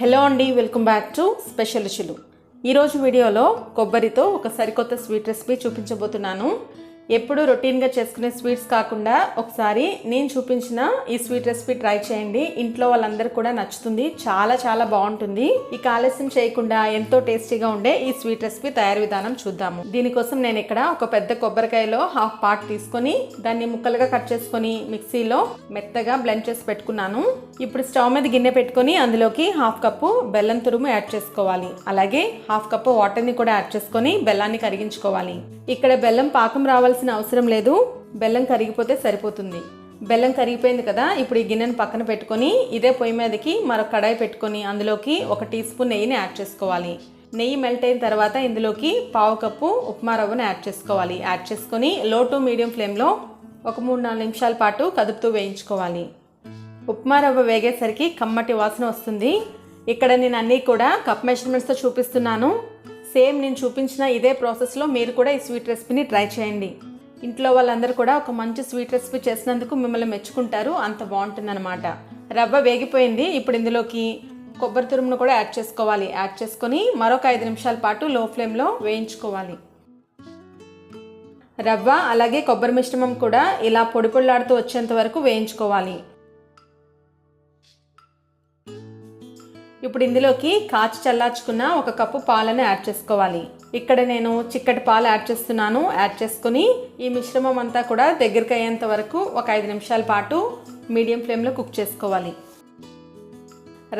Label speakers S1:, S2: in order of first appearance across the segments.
S1: Hello అండి welcome back to special రుచులు ఈరోజు వీడియోలో కొబ్బరితో ఒక సరికొత్త స్వీట్ రెసిపీ చూపించబోతున్నాను. ఎప్పుడు రొటీన్గా చేసుకునే స్వీట్స్ కాకుండా ఒకసారి నేను చూపించిన ఈ స్వీట్ రెసిపీ ట్రై చేయండి. ఇంట్లో వాళ్ళందరూ కూడా నచ్చుతుంది. చాలా చాలా బాగుంటుంది. ఇక ఆలస్యం చేయకుండా ఎంతో టేస్టీగా ఉండే ఈ స్వీట్ రెసిపీ తయారు విధానం చూద్దాము. దీనికోసం నేను ఇక్కడ ఒక పెద్ద కొబ్బరికాయలో హాఫ్ పార్ట్ తీసుకొని దాన్ని ముక్కలుగా కట్ చేసుకొని మిక్సీలో మెత్తగా బ్లెండ్ చేసి పెట్టుకున్నాను. ఇప్పుడు స్టవ్ మీద గిన్నె పెట్టుకొని అందులోకి హాఫ్ కప్పు బెల్లం తురుము యాడ్ చేసుకోవాలి. అలాగే హాఫ్ కప్పు వాటర్ని కూడా యాడ్ చేసుకొని బెల్లాన్ని కరిగించుకోవాలి. ఇక్కడ బెల్లం పాకం రావాల్సిన అవసరం లేదు. బెల్లం కరిగిపోతే సరిపోతుంది. బెల్లం కరిగిపోయింది కదా ఇప్పుడు ఈ గిన్నెను పక్కన పెట్టుకొని ఇదే పొయ్యి మీదకి మరొక కడాయి పెట్టుకొని అందులోకి ఒక టీ స్పూన్ నెయ్యిని యాడ్ చేసుకోవాలి. నెయ్యి మెల్ట్ అయిన తర్వాత ఇందులోకి పావు కప్పు ఉప్మా రవ్వను యాడ్ చేసుకోవాలి. యాడ్ చేసుకొని లో టు మీడియం ఫ్లేమ్లో ఒక మూడు నాలుగు నిమిషాల పాటు కదుపుతూ వేయించుకోవాలి. ఉప్మా రవ్వ వేగేసరికి కమ్మటి వాసన వస్తుంది. ఇక్కడ నేను అన్నీ కూడా కప్ మెజర్మెంట్స్తో చూపిస్తున్నాను. సేమ్ నేను చూపించిన ఇదే ప్రాసెస్లో మీరు కూడా ఈ స్వీట్ రెసిపీని ట్రై చేయండి. ఇంట్లో వాళ్ళందరూ కూడా ఒక మంచి స్వీట్ రెసిపీ చేసినందుకు మిమ్మల్ని మెచ్చుకుంటారు. అంత బాగుంటుందన్నమాట. రవ్వ వేగిపోయింది. ఇప్పుడు ఇందులోకి కొబ్బరి తురుమును కూడా యాడ్ చేసుకోవాలి. యాడ్ చేసుకొని మరొక ఐదు నిమిషాల పాటు లో ఫ్లేమ్లో వేయించుకోవాలి. రవ్వ అలాగే కొబ్బరి మిశ్రమం కూడా ఇలా పొడి పొడిలాడుతూ వచ్చేంత వరకు వేయించుకోవాలి. ఇప్పుడు ఇందులోకి కాచి చల్లార్చుకున్న ఒక కప్పు పాలను యాడ్ చేసుకోవాలి. ఇక్కడ నేను చిక్కటి పాలు యాడ్ చేస్తున్నాను. యాడ్ చేసుకుని ఈ మిశ్రమం అంతా కూడా దగ్గరికి అయ్యేంత వరకు ఒక ఐదు నిమిషాల పాటు మీడియం ఫ్లేమ్లో కుక్ చేసుకోవాలి.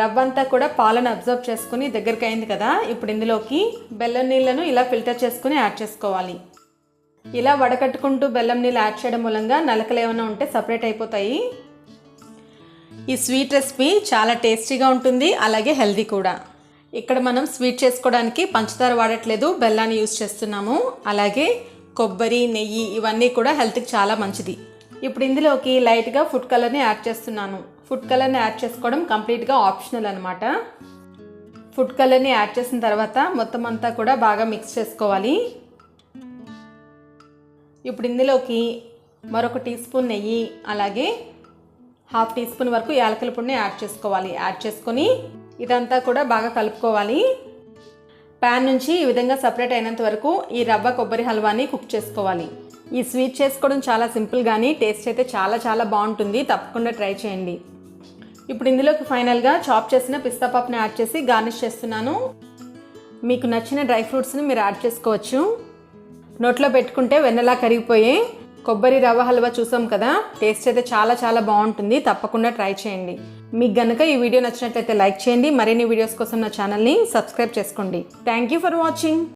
S1: రవ్వ అంతా కూడా పాలను అబ్జర్వ్ చేసుకుని దగ్గరికి అయింది కదా ఇప్పుడు ఇందులోకి బెల్లం నీళ్ళను ఇలా ఫిల్టర్ చేసుకుని యాడ్ చేసుకోవాలి. ఇలా వడకట్టుకుంటూ బెల్లం నీళ్ళు యాడ్ చేయడం మూలంగా నలకలు ఏమైనా ఉంటే సపరేట్ అయిపోతాయి. ఈ స్వీట్ రెసిపీ చాలా టేస్టీగా ఉంటుంది అలాగే హెల్దీ కూడా. ఇక్కడ మనం స్వీట్ చేసుకోవడానికి పంచదార వాడట్లేదు బెల్లాన్ని యూజ్ చేస్తున్నాము అలాగే కొబ్బరి నెయ్యి ఇవన్నీ కూడా హెల్త్కి చాలా మంచిది. ఇప్పుడు ఇందులోకి లైట్గా ఫుడ్ కలర్ని యాడ్ చేస్తున్నాను. ఫుడ్ కలర్ని యాడ్ చేసుకోవడం కంప్లీట్గా ఆప్షనల్ అనమాట ఫుడ్ కలర్ని యాడ్ చేసిన తర్వాత మొత్తం అంతా కూడా బాగా మిక్స్ చేసుకోవాలి. ఇప్పుడు ఇందులోకి మరొక టీ స్పూన్ నెయ్యి అలాగే హాఫ్ టీ స్పూన్ వరకు యాలకల పొడిని యాడ్ చేసుకోవాలి. యాడ్ చేసుకొని ఇదంతా కూడా బాగా కలుపుకోవాలి. ప్యాన్ నుంచి ఈ విధంగా సపరేట్ అయినంత వరకు ఈ రవ్వ కొబ్బరి హల్వాని కుక్ చేసుకోవాలి. ఈ స్వీట్ చేసుకోవడం చాలా సింపుల్ కానీ టేస్ట్ అయితే చాలా చాలా బాగుంటుంది. తప్పకుండా ట్రై చేయండి. ఇప్పుడు ఇందులోకి ఫైనల్గా చాప్ చేసిన పిస్తా పప్పుని యాడ్ చేసి గార్నిష్ చేస్తున్నాను. మీకు నచ్చిన డ్రై ఫ్రూట్స్ని మీరు యాడ్ చేసుకోవచ్చు. నోట్లో పెట్టుకుంటే వెన్నలా కరిగిపోయే కొబ్బరి రవ్వ హల్వా చూసాం కదా? టేస్ట్ అయితే చాలా చాలా బాగుంటుంది. తప్పకుండా ట్రై చేయండి. మీకు గనుక ఈ వీడియో నచ్చినట్లయితే లైక్ చేయండి. మరిన్ని వీడియోస్ కోసం నా ఛానల్ని సబ్స్క్రైబ్ చేసుకోండి. Thank you for watching